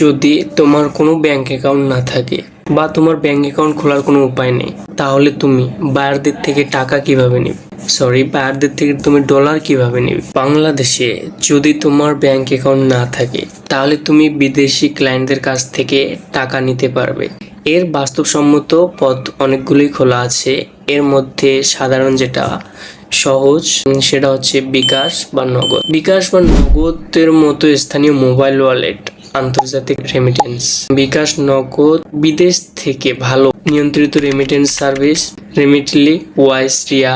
যদি তোমার কোনো ব্যাংক অ্যাকাউন্ট না থাকে বা তোমার ব্যাংক অ্যাকাউন্ট খোলার কোনো উপায় নেই, তাহলে তুমি বায়ারদের থেকে টাকা কীভাবে নেবে? সরি বায়ারদের থেকে তুমি ডলার কীভাবে নেবে? বাংলাদেশে যদি তোমার ব্যাংক অ্যাকাউন্ট না থাকে, তাহলে তুমি বিদেশি ক্লায়েন্টদের কাছ থেকে টাকা নিতে পারবে। এর বাস্তবসম্মত পথ অনেকগুলোই খোলা আছে। এর মধ্যে সাধারণ যেটা সহজ, সেটা হচ্ছে বিকাশ বা নগদ। বিকাশ বা নগদের মতো স্থানীয় মোবাইল ওয়ালেট আন্তর্জাতিক রেমিটেন্স বিকাশ নগদ বিদেশ থেকে ভালো। নিয়ন্ত্রিত remittance service Remitly Wise Ria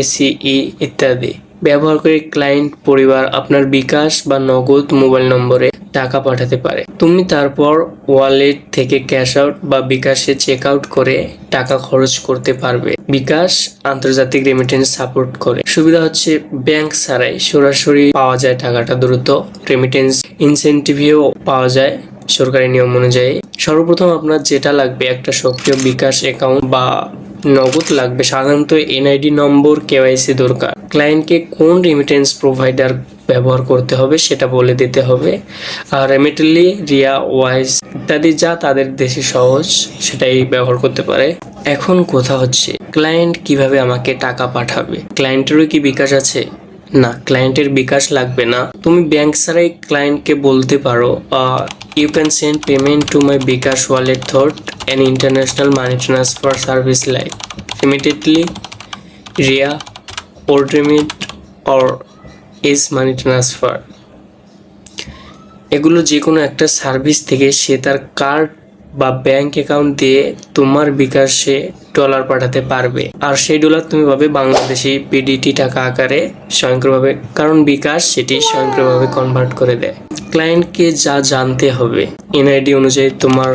ACE ইত্যাদি। ব্যবহার করে ক্লায়েন্ট পরিবার, আপনার বিকাশ বা নগদ মোবাইল নম্বরে টাকা পাঠাতে পারে। তুমি তারপর ওয়ালেট থেকে ক্যাশ আউট বা বিকাশে চেক আউট করে টাকা খরচ করতে পারবে। বিকাশ আন্তর্জাতিক রেমিটেন্স সাপোর্ট করে। সুবিধা হচ্ছে ব্যাংক ছাড়াই সরাসরি পাওয়া যায় টাকাটা দ্রুত। রেমিটেন্স ইনসেন্টিভেও পাওয়া যায় সরকারি নিয়ম অনুযায়ী। সর্বপ্রথম আপনার যেটা লাগবে, একটা সক্রিয় বিকাশ অ্যাকাউন্ট বা নগদ লাগবে। সাধারণত এনআইডি নম্বর কেওয়াইসি দরকার। ক্লায়েন্টকে কোন রেমিটেন্স প্রোভাইডার ব্যবহার করতে হবে, সেটা বলে দিতে হবে। আর রেমিটেলি, রিয়া ওয়াইজ ইত্যাদি যা তাদের দেশে সহজ, সেটাই ব্যবহার করতে পারে। এখন কথা হচ্ছে ক্লায়েন্ট কীভাবে আমাকে টাকা পাঠাবে? ক্লায়েন্টেরও কি বিকাশ আছে? না ক্লায়েন্টের বিকাশ লাগবে না। তুমি ব্যাংক ছাড়াই ক্লায়েন্টকে বলতে পারো you can send payment to my bKash wallet thought an international money transfer service like immediately Ria or remit or is money transfer এগুলো যে কোনো একটা সার্ভিস থেকে সে তার কার্ড বা ব্যাংক অ্যাকাউন্ট দিয়ে তোমার বিকাশে ডলার পাঠাতে পারবে। আর সেই ডলার তুমি পাবে বাংলাদেশি পিডিটি টাকা আকারে স্বয়ংক্রিয়ভাবে, কারণ বিকাশ সেটি স্বয়ংক্রিয়ভাবে কনভার্ট করে দেয়। ক্লায়েন্টকে যা জানতে হবে এনআইডি অনুযায়ী তোমার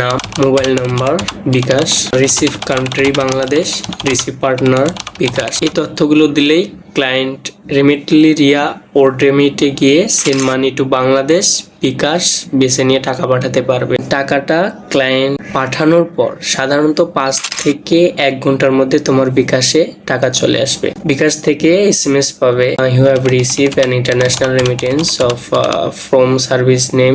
নাম mobile number bKash receive country Bangladesh receive partner bKash. এই তথ্যগুলো দিলেই ক্লায়েন্ট রেমিটলি রিয়া ও রেমিটে গিয়ে send money to Bangladesh, bKash বেছে নিয়ে টাকা পাঠাতে পারবে। টাকাটা ক্লায়েন্ট পাঠানোর পর সাধারণত পাঁচ থেকে এক ঘণ্টার মধ্যে তোমার বিকাশে টাকা চলে আসবে। বিকাশ থেকে এস এম এস পাবে you have receive an international remittance of from service name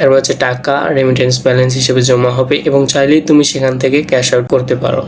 এরপর হচ্ছে টাকা রেমিটেন্স ব্যালেন্স হিসেবে জমা হবে এবং চাইলেই তুমি সেখান থেকে ক্যাশ আউট করতে পারো।